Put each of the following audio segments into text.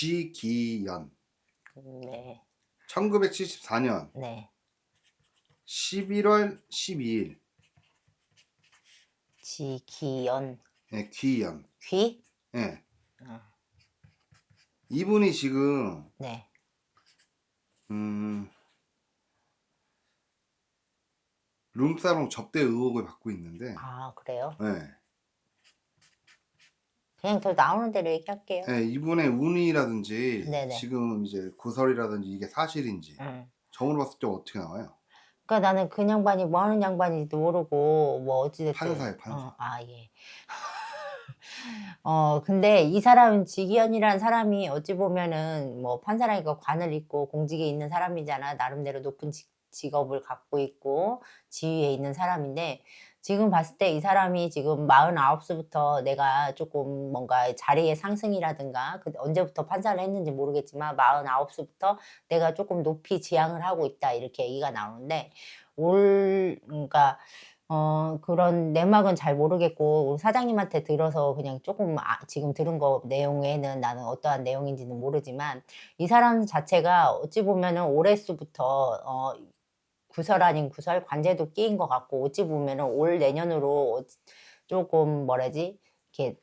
지기연 네, 1974년 네. 11월 12일 지기연 예, 귀연 귀? 예. 어, 이분이 지금 네. 음, 룸사롱 접대 의혹을 받고 있는데 아 그래요? 예. 그냥 저 나오는 대로 얘기할게요. 예, 이분의 운이라든지 네네. 지금 이제 구설이라든지 이게 사실인지 응. 점으로 봤을 때 어떻게 나와요? 그러니까 나는 그 양반이 뭐 하는 양반인지도 모르고 뭐 어찌됐든 판사예요, 판사. 어, 아 예. 어 근데 이 사람 지기현이라는 사람이 어찌 보면은 뭐 판사라니까 관을 있고 공직에 있는 사람이잖아 나름대로 높은 직, 직업을 갖고 있고 지위에 있는 사람인데 지금 봤을 때 이 사람이 지금 49세부터 내가 조금 뭔가 자리의 상승이라든가 그 언제부터 판사를 했는지 모르겠지만 49세부터 내가 조금 높이 지향을 하고 있다 이렇게 얘기가 나오는데 올 그러니까 어 그런 내막은 잘 모르겠고 사장님한테 들어서 그냥 조금 아, 지금 들은 거 내용에는 나는 어떠한 내용인지는 모르지만 이 사람 자체가 어찌 보면은 올해 수부터 어 구설 아닌 구설 관제도 끼인 것 같고 어찌 보면은 올 내년으로 조금 뭐라지 이렇게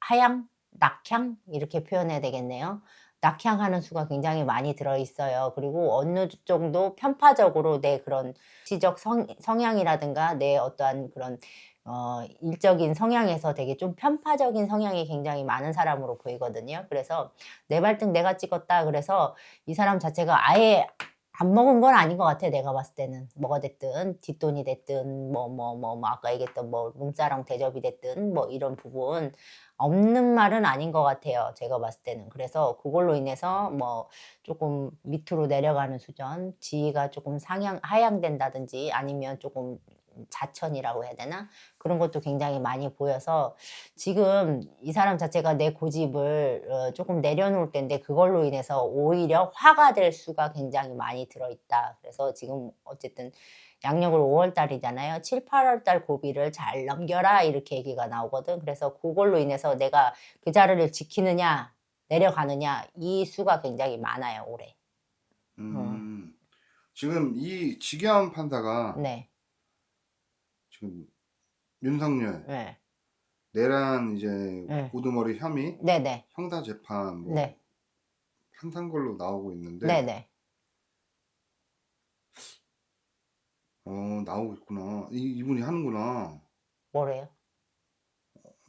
하향 낙향 이렇게 표현해야 되겠네요. 낙향하는 수가 굉장히 많이 들어 있어요. 그리고 어느 정도 편파적으로 내 그런 지적 성, 성향이라든가 내 어떠한 그런 어, 일적인 성향에서 되게 좀 편파적인 성향이 굉장히 많은 사람으로 보이거든요. 그래서 내 발등 내가 찍었다. 그래서 이 사람 자체가 아예 안 먹은 건 아닌 것 같아. 내가 봤을 때는 뭐가 됐든 뒷돈이 됐든 뭐 뭐뭐뭐 아까 얘기했던 뭐 룸사롱 대접이 됐든 뭐 이런 부분 없는 말은 아닌 것 같아요. 제가 봤을 때는. 그래서 그걸로 인해서 뭐 조금 밑으로 내려가는 수준, 지위가 조금 상향, 하향된다든지 아니면 조금 자천이라고 해야 되나? 그런 것도 굉장히 많이 보여서 지금 이 사람 자체가 내 고집을 어, 조금 내려놓을 때인데 그걸로 인해서 오히려 화가 될 수가 굉장히 많이 들어있다. 그래서 지금 어쨌든 양력으로 5월 달이잖아요. 7, 8월 달 고비를 잘 넘겨라 이렇게 얘기가 나오거든. 그래서 그걸로 인해서 내가 그 자리를 지키느냐 내려가느냐 이 수가 굉장히 많아요 올해. 음, 지금 이 지기현 판사가 네, 지금 윤석열. 네, 내란 이제 네. 우두머리 혐의? 네, 네, 형사 재판 뭐 네, 판산 걸로 나오고 있는데. 네, 네. 어 나오고 있구나. 이, 이분이 하는구나. 뭐래요?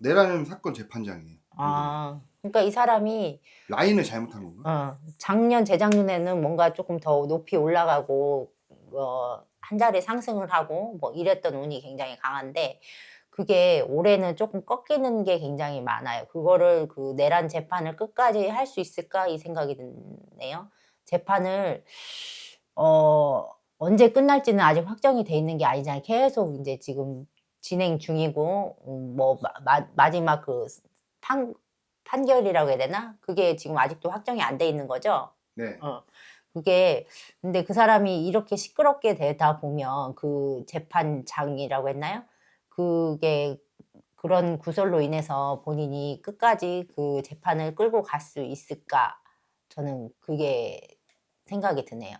내란 사건 재판장이에요 아, 그러니까 이 사람이 라인을 잘못한 건가? 어, 작년 재작년에는 뭔가 조금 더 높이 올라가고 어, 한 자리 상승을 하고 뭐 이랬던 운이 굉장히 강한데 그게 올해는 조금 꺾이는 게 굉장히 많아요. 그거를 그 내란 재판을 끝까지 할 수 있을까 이 생각이 드네요. 재판을 어 언제 끝날지는 아직 확정이 돼 있는 게 아니잖아요. 계속 이제 지금 진행 중이고 음, 뭐 마, 마, 마 지막 그 판, 판결이라고 해야 되나? 그게 지금 아직도 확정이 안 돼 있는 거죠. 네 어. 그게 근데 그 사람이 이렇게 시끄럽게 되다 보면 그 재판장이라고 했나요? 그게 그런 구설로 인해서 본인이 끝까지 그 재판을 끌고 갈 수 있을까? 저는 그게 생각이 드네요.